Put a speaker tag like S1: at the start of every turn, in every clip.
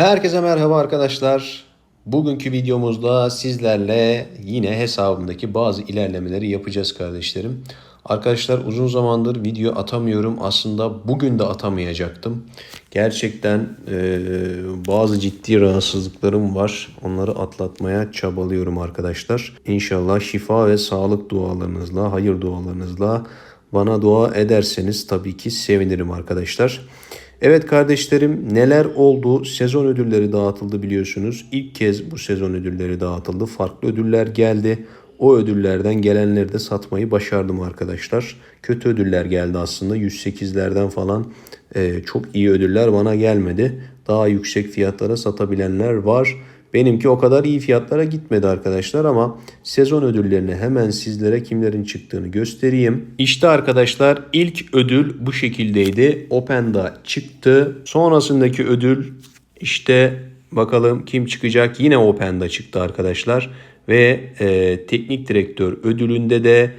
S1: Herkese merhaba arkadaşlar. Bugünkü videomuzda sizlerle yine hesabımdaki bazı ilerlemeleri yapacağız kardeşlerim. Arkadaşlar uzun zamandır video atamıyorum. Aslında bugün de atamayacaktım. Gerçekten e, bazı ciddi rahatsızlıklarım var. Onları atlatmaya çabalıyorum arkadaşlar. İnşallah şifa ve sağlık dualarınızla, hayır dualarınızla bana dua ederseniz tabii ki sevinirim arkadaşlar. Evet kardeşlerim neler oldu? Sezon ödülleri dağıtıldı biliyorsunuz. İlk kez bu sezon ödülleri dağıtıldı. Farklı ödüller geldi. O ödüllerden gelenleri de satmayı başardım arkadaşlar. Kötü ödüller geldi aslında. 108'lerden falan e, çok iyi ödüller bana gelmedi. Daha yüksek fiyatlara satabilenler var. Benimki o kadar iyi fiyatlara gitmedi arkadaşlar ama sezon ödüllerini hemen sizlere kimlerin çıktığını göstereyim. İşte arkadaşlar ilk ödül bu şekildeydi. Open'da çıktı. Sonrasındaki ödül işte bakalım kim çıkacak. Yine Open'da çıktı arkadaşlar. Ve e, teknik direktör ödülünde de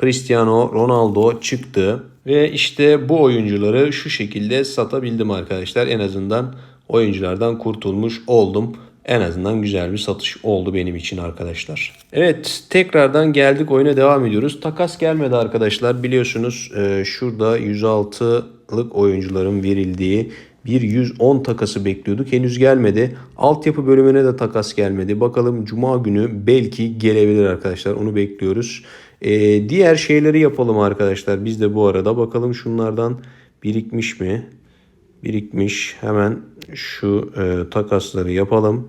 S1: Cristiano Ronaldo çıktı. Ve işte bu oyuncuları şu şekilde satabildim arkadaşlar. En azından oyunculardan kurtulmuş oldum. En azından güzel bir satış oldu benim için arkadaşlar. Evet tekrardan geldik oyuna devam ediyoruz. Takas gelmedi arkadaşlar biliyorsunuz e, şurada 106'lık oyuncuların verildiği bir 110 takası bekliyorduk. Henüz gelmedi. Altyapı bölümüne de takas gelmedi. Bakalım cuma günü belki gelebilir arkadaşlar. Onu bekliyoruz. E, diğer şeyleri yapalım arkadaşlar. Biz de bu arada bakalım şunlardan birikmiş mi? Birikmiş. Hemen şu e, takasları yapalım.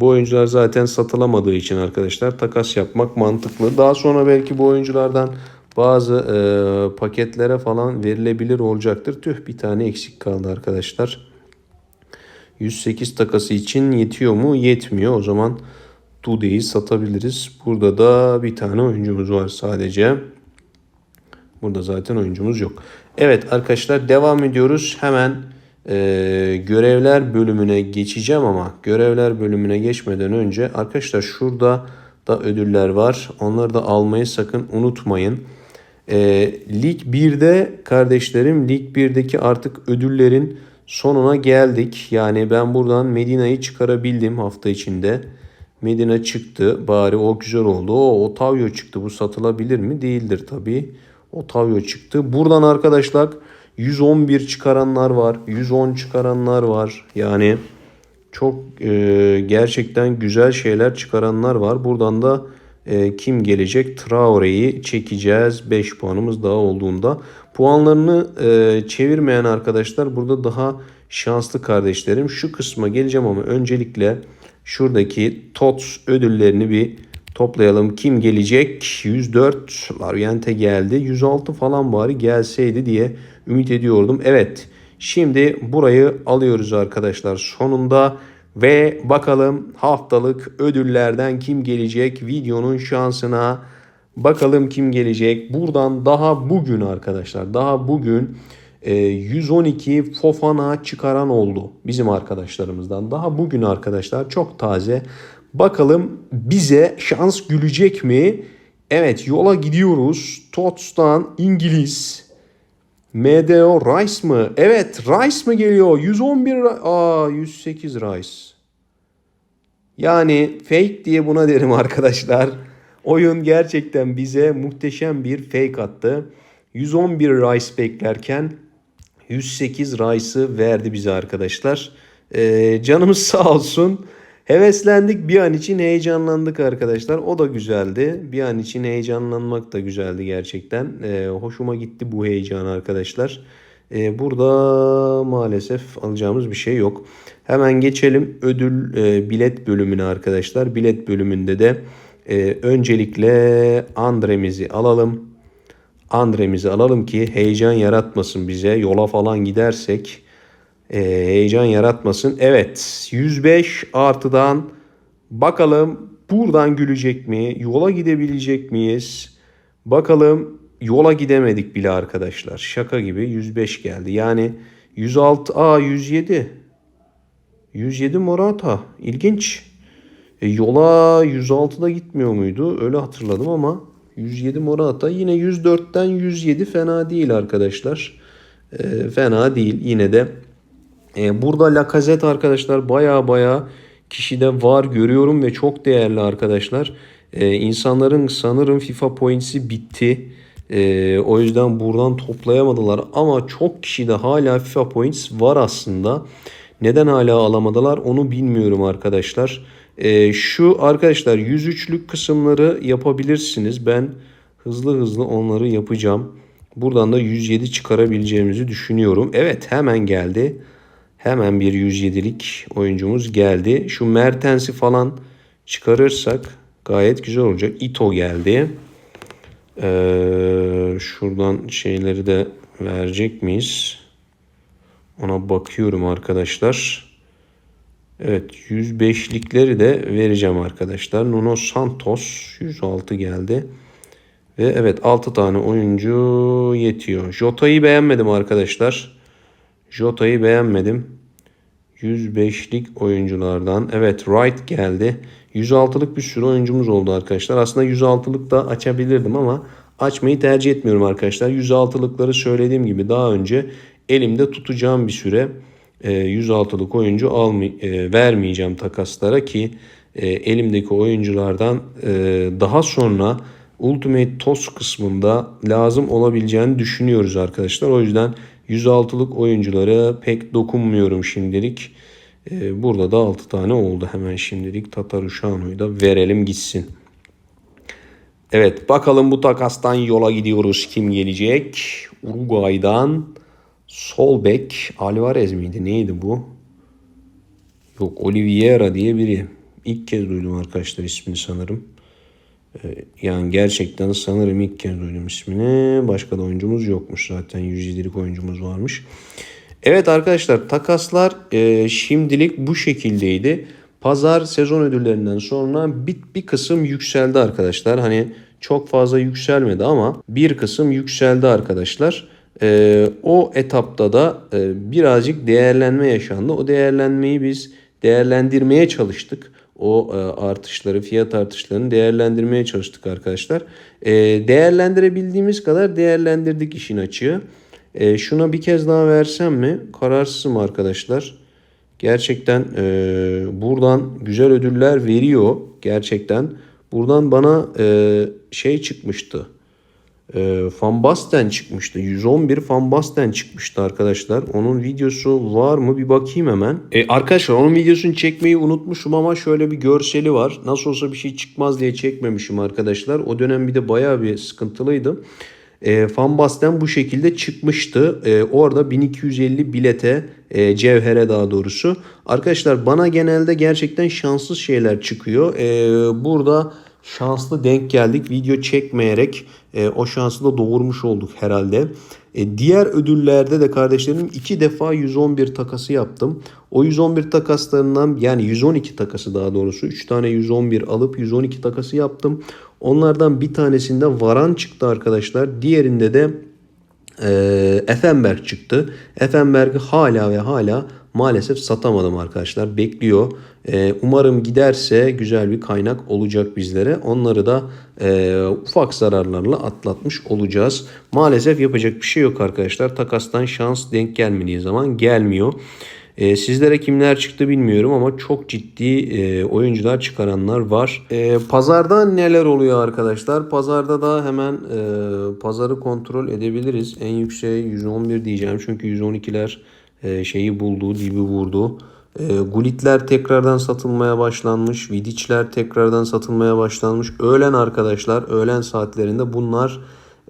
S1: Bu oyuncular zaten satılamadığı için arkadaşlar takas yapmak mantıklı. Daha sonra belki bu oyunculardan bazı e, paketlere falan verilebilir olacaktır. Tüh bir tane eksik kaldı arkadaşlar. 108 takası için yetiyor mu? Yetmiyor. O zaman Dude'yi satabiliriz. Burada da bir tane oyuncumuz var sadece. Burada zaten oyuncumuz yok. Evet arkadaşlar devam ediyoruz. Hemen e, görevler bölümüne geçeceğim ama görevler bölümüne geçmeden önce arkadaşlar şurada da ödüller var. Onları da almayı sakın unutmayın. E, Lig 1'de kardeşlerim Lig 1'deki artık ödüllerin sonuna geldik. Yani ben buradan Medina'yı çıkarabildim hafta içinde. Medina çıktı. Bari o güzel oldu. O Otavio çıktı. Bu satılabilir mi? Değildir tabii. Otavio çıktı. Buradan arkadaşlar 111 çıkaranlar var. 110 çıkaranlar var. Yani çok e, gerçekten güzel şeyler çıkaranlar var. Buradan da e, kim gelecek? Traore'yi çekeceğiz. 5 puanımız daha olduğunda. Puanlarını e, çevirmeyen arkadaşlar burada daha şanslı kardeşlerim. Şu kısma geleceğim ama öncelikle şuradaki TOTS ödüllerini bir toplayalım. Kim gelecek? 104 Variante geldi. 106 falan bari gelseydi diye ümit ediyordum. Evet. Şimdi burayı alıyoruz arkadaşlar sonunda ve bakalım haftalık ödüllerden kim gelecek videonun şansına. Bakalım kim gelecek. Buradan daha bugün arkadaşlar daha bugün 112 Fofana çıkaran oldu bizim arkadaşlarımızdan. Daha bugün arkadaşlar çok taze. Bakalım bize şans gülecek mi? Evet yola gidiyoruz. Tots'tan İngiliz MDO Rice mı? Evet Rice mı geliyor? 111 Aa 108 Rice. Yani fake diye buna derim arkadaşlar. Oyun gerçekten bize muhteşem bir fake attı. 111 Rice beklerken 108 Rice'ı verdi bize arkadaşlar. Ee, canımız sağ olsun. Heveslendik bir an için heyecanlandık arkadaşlar. O da güzeldi. Bir an için heyecanlanmak da güzeldi gerçekten. Ee, hoşuma gitti bu heyecan arkadaşlar. Ee, burada maalesef alacağımız bir şey yok. Hemen geçelim ödül e, bilet bölümüne arkadaşlar. Bilet bölümünde de e, öncelikle Andre'mizi alalım. Andre'mizi alalım ki heyecan yaratmasın bize. Yola falan gidersek e, heyecan yaratmasın. Evet 105 artıdan bakalım buradan gülecek mi? Yola gidebilecek miyiz? Bakalım yola gidemedik bile arkadaşlar. Şaka gibi 105 geldi. Yani 106 a 107 107 Morata. İlginç. E, yola 106'da gitmiyor muydu? Öyle hatırladım ama 107 Morata yine 104'ten 107 fena değil arkadaşlar. E, fena değil. Yine de E, burada Lacazette arkadaşlar baya baya kişide var görüyorum ve çok değerli arkadaşlar. E, insanların sanırım FIFA Points'i bitti. E, o yüzden buradan toplayamadılar ama çok kişide hala FIFA Points var aslında. Neden hala alamadılar onu bilmiyorum arkadaşlar. E, şu arkadaşlar 103'lük kısımları yapabilirsiniz. Ben hızlı hızlı onları yapacağım. Buradan da 107 çıkarabileceğimizi düşünüyorum. Evet hemen geldi. Hemen bir 107'lik oyuncumuz geldi. Şu Mertens'i falan çıkarırsak gayet güzel olacak. Ito geldi. Ee, şuradan şeyleri de verecek miyiz? Ona bakıyorum arkadaşlar. Evet 105'likleri de vereceğim arkadaşlar. Nuno Santos 106 geldi. Ve evet 6 tane oyuncu yetiyor. Jota'yı beğenmedim arkadaşlar. Jota'yı beğenmedim. 105'lik oyunculardan. Evet Wright geldi. 106'lık bir sürü oyuncumuz oldu arkadaşlar. Aslında 106'lık da açabilirdim ama açmayı tercih etmiyorum arkadaşlar. 106'lıkları söylediğim gibi daha önce elimde tutacağım bir süre 106'lık e, oyuncu almay e, vermeyeceğim takaslara ki e, elimdeki oyunculardan daha sonra Ultimate TOS kısmında lazım olabileceğini düşünüyoruz arkadaşlar. O yüzden 106'lık oyunculara pek dokunmuyorum şimdilik. Ee, burada da 6 tane oldu hemen şimdilik. Tataruşano'yu da verelim gitsin. Evet bakalım bu takastan yola gidiyoruz. Kim gelecek? Uruguay'dan sol bek Alvarez miydi? Neydi bu? Yok Oliveira diye biri. İlk kez duydum arkadaşlar ismini sanırım. Ee, yani gerçekten sanırım ilk kez duydum ismini. Başka da oyuncumuz yokmuş zaten. 107'lik oyuncumuz varmış. Evet arkadaşlar takaslar e, şimdilik bu şekildeydi. Pazar sezon ödüllerinden sonra bir, bir kısım yükseldi arkadaşlar. Hani çok fazla yükselmedi ama bir kısım yükseldi arkadaşlar. E, o etapta da e, birazcık değerlenme yaşandı. O değerlenmeyi biz değerlendirmeye çalıştık o e, artışları, fiyat artışlarını değerlendirmeye çalıştık arkadaşlar. E, değerlendirebildiğimiz kadar değerlendirdik işin açığı. E, şuna bir kez daha versem mi? Kararsızım arkadaşlar. Gerçekten buradan güzel ödüller veriyor. Gerçekten. Buradan bana şey çıkmıştı. E, Van Basten çıkmıştı. 111 Van Basten çıkmıştı arkadaşlar. Onun videosu var mı bir bakayım hemen. E, arkadaşlar onun videosunu çekmeyi unutmuşum ama şöyle bir görseli var. Nasıl olsa bir şey çıkmaz diye çekmemişim arkadaşlar. O dönem bir de bayağı bir sıkıntılıydı. E, Van Basten bu şekilde çıkmıştı. E, orada 1250 bilete, e, cevhere daha doğrusu. Arkadaşlar bana genelde gerçekten şanssız şeyler çıkıyor. E, burada şanslı denk geldik. Video çekmeyerek e, o şansı da doğurmuş olduk herhalde. E, diğer ödüllerde de kardeşlerim iki defa 111 takası yaptım. O 111 takaslarından yani 112 takası daha doğrusu 3 tane 111 alıp 112 takası yaptım. Onlardan bir tanesinde Varan çıktı arkadaşlar. Diğerinde de e, çıktı. Effenberg'i hala ve hala maalesef satamadım arkadaşlar. Bekliyor. Ee, umarım giderse güzel bir kaynak olacak bizlere. Onları da e, ufak zararlarla atlatmış olacağız. Maalesef yapacak bir şey yok arkadaşlar. Takastan şans denk gelmediği zaman gelmiyor. E, sizlere kimler çıktı bilmiyorum ama çok ciddi e, oyuncular çıkaranlar var. E, pazarda neler oluyor arkadaşlar? Pazarda da hemen e, pazarı kontrol edebiliriz. En yüksek 111 diyeceğim çünkü 112'ler e, şeyi buldu, dibi vurdu. E, Gulitler tekrardan satılmaya başlanmış. Vidiçler tekrardan satılmaya başlanmış. Öğlen arkadaşlar, öğlen saatlerinde bunlar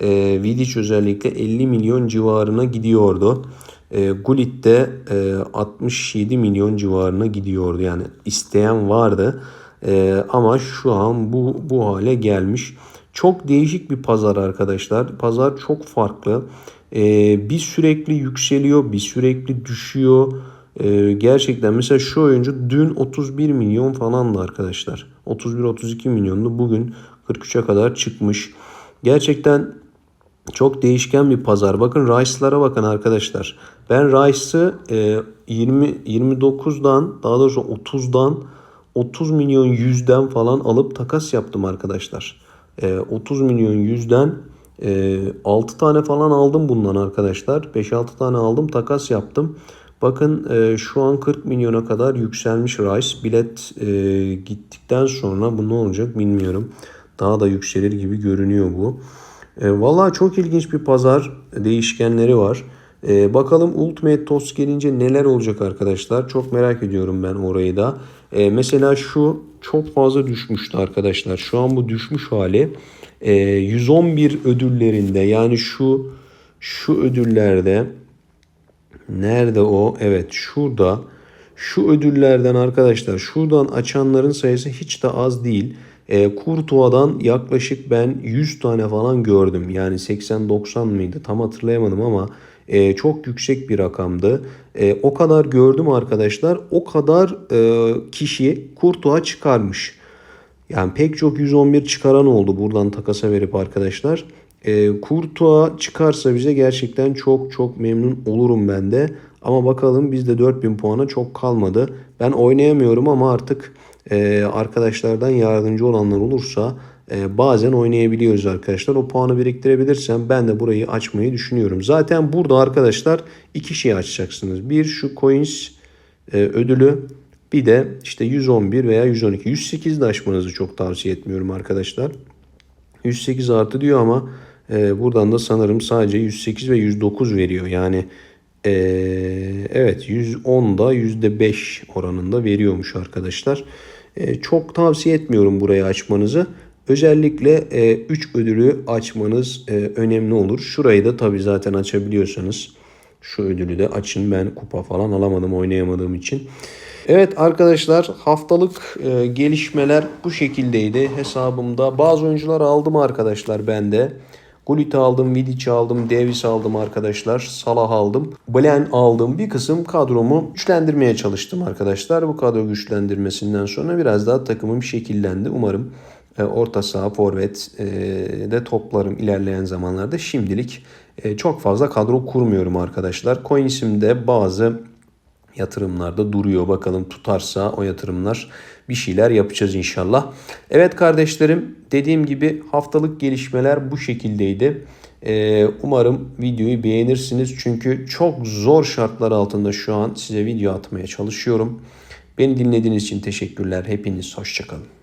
S1: e, Vidiç özellikle 50 milyon civarına gidiyordu. E, Gullit de e, 67 milyon civarına gidiyordu. Yani isteyen vardı. E, ama şu an bu, bu hale gelmiş. Çok değişik bir pazar arkadaşlar. Pazar çok farklı. Ee, bir sürekli yükseliyor, bir sürekli düşüyor. Ee, gerçekten mesela şu oyuncu dün 31 milyon falandı arkadaşlar. 31-32 milyondu. Bugün 43'e kadar çıkmış. Gerçekten çok değişken bir pazar. Bakın Rice'lara bakın arkadaşlar. Ben Rice'ı e, 20 29'dan daha doğrusu 30'dan 30 milyon 100'den falan alıp takas yaptım arkadaşlar. E, 30 milyon 100'den e, 6 tane falan aldım bundan arkadaşlar. 5-6 tane aldım takas yaptım. Bakın e, şu an 40 milyona kadar yükselmiş Rice. Bilet e, gittikten sonra bu ne olacak bilmiyorum. Daha da yükselir gibi görünüyor bu. E, Valla çok ilginç bir pazar değişkenleri var. E, bakalım Ultimate Toast gelince neler olacak arkadaşlar. Çok merak ediyorum ben orayı da. E, mesela şu çok fazla düşmüştü arkadaşlar. Şu an bu düşmüş hali. E, 111 ödüllerinde yani şu şu ödüllerde Nerede o? Evet şurada. Şu ödüllerden arkadaşlar şuradan açanların sayısı hiç de az değil. E, Kurtuva'dan yaklaşık ben 100 tane falan gördüm. Yani 80-90 mıydı tam hatırlayamadım ama e, çok yüksek bir rakamdı. E, o kadar gördüm arkadaşlar. O kadar e, kişi Kurtuğa çıkarmış. Yani pek çok 111 çıkaran oldu buradan takasa verip arkadaşlar. E, Kurtuğa çıkarsa bize gerçekten çok çok memnun olurum ben de. Ama bakalım bizde 4000 puana çok kalmadı. Ben oynayamıyorum ama artık e, arkadaşlardan yardımcı olanlar olursa e, bazen oynayabiliyoruz arkadaşlar. O puanı biriktirebilirsem ben de burayı açmayı düşünüyorum. Zaten burada arkadaşlar iki şey açacaksınız. Bir şu coins e, ödülü bir de işte 111 veya 112. 108 de açmanızı çok tavsiye etmiyorum arkadaşlar. 108 artı diyor ama e, buradan da sanırım sadece 108 ve 109 veriyor. Yani e, evet 110'da %5 oranında veriyormuş arkadaşlar. E, çok tavsiye etmiyorum burayı açmanızı. Özellikle 3 e, ödülü açmanız e, önemli olur. Şurayı da tabi zaten açabiliyorsanız şu ödülü de açın. Ben kupa falan alamadım oynayamadığım için. Evet arkadaşlar haftalık e, gelişmeler bu şekildeydi hesabımda. Bazı oyuncular aldım arkadaşlar ben de. Gullit aldım, Vidic aldım, Davis aldım arkadaşlar. Salah aldım. Blen aldım. Bir kısım kadromu güçlendirmeye çalıştım arkadaşlar. Bu kadro güçlendirmesinden sonra biraz daha takımım şekillendi. Umarım e, orta saha, forvet e, de toplarım ilerleyen zamanlarda. Şimdilik e, çok fazla kadro kurmuyorum arkadaşlar. Coins'imde bazı yatırımlarda duruyor. Bakalım tutarsa o yatırımlar bir şeyler yapacağız inşallah. Evet kardeşlerim dediğim gibi haftalık gelişmeler bu şekildeydi. Ee, umarım videoyu beğenirsiniz. Çünkü çok zor şartlar altında şu an size video atmaya çalışıyorum. Beni dinlediğiniz için teşekkürler. Hepiniz hoşçakalın.